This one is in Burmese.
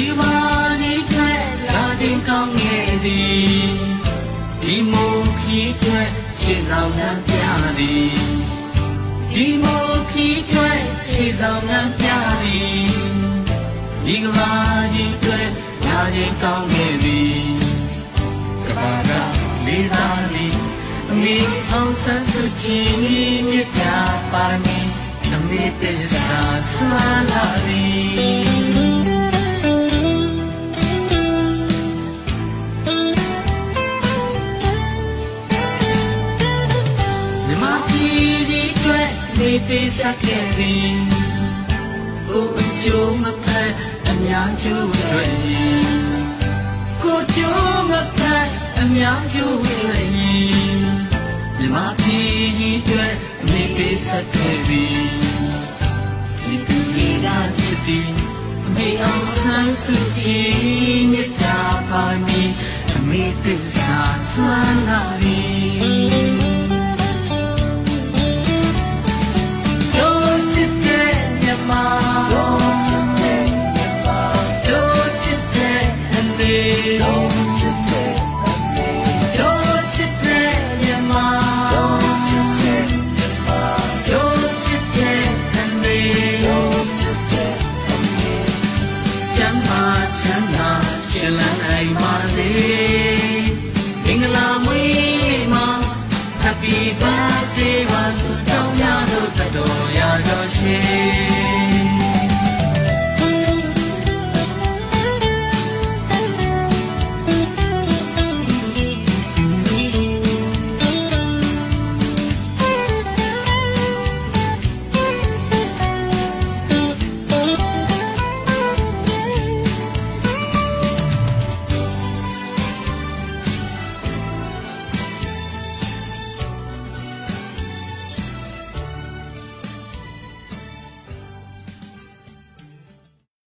ဒီမာဒီထွက်လာခြင်းကောင်းခဲ့သည်ဒီမို့ခီးထွက်ရှင်းဆောင်နှံပြသည်ဒီမို့ခီးထွက်ရှင်းဆောင်နှံပြသည်ဒီကမာဒီထွက်လာခြင်းကောင်းခဲ့သည်ကဘာကလေးသားသည်အမေအောင်ဆန်းစုကြည်မြတ်တာပါမီနမေတ္တာဆွာလာသည် ဒီအတွက်နေပေးစခဲ့သည်ကိုအကျိုးမဖက်အများကျိုးတွေကိုကျိုးမဖက်အများကျိုးတွေမြမပြည်ဒီအတွက်နေပေးစခဲ့သည်ဒီသူလေးကချစ်သည်အမေအောင်ဆန်းစုကြည်မြတ်တာပါမီအမေသစ္စာဆွမ်းလာသည် Happy birthday ပါဆုတောင်းရလို့တတော်ရတော်ရှင်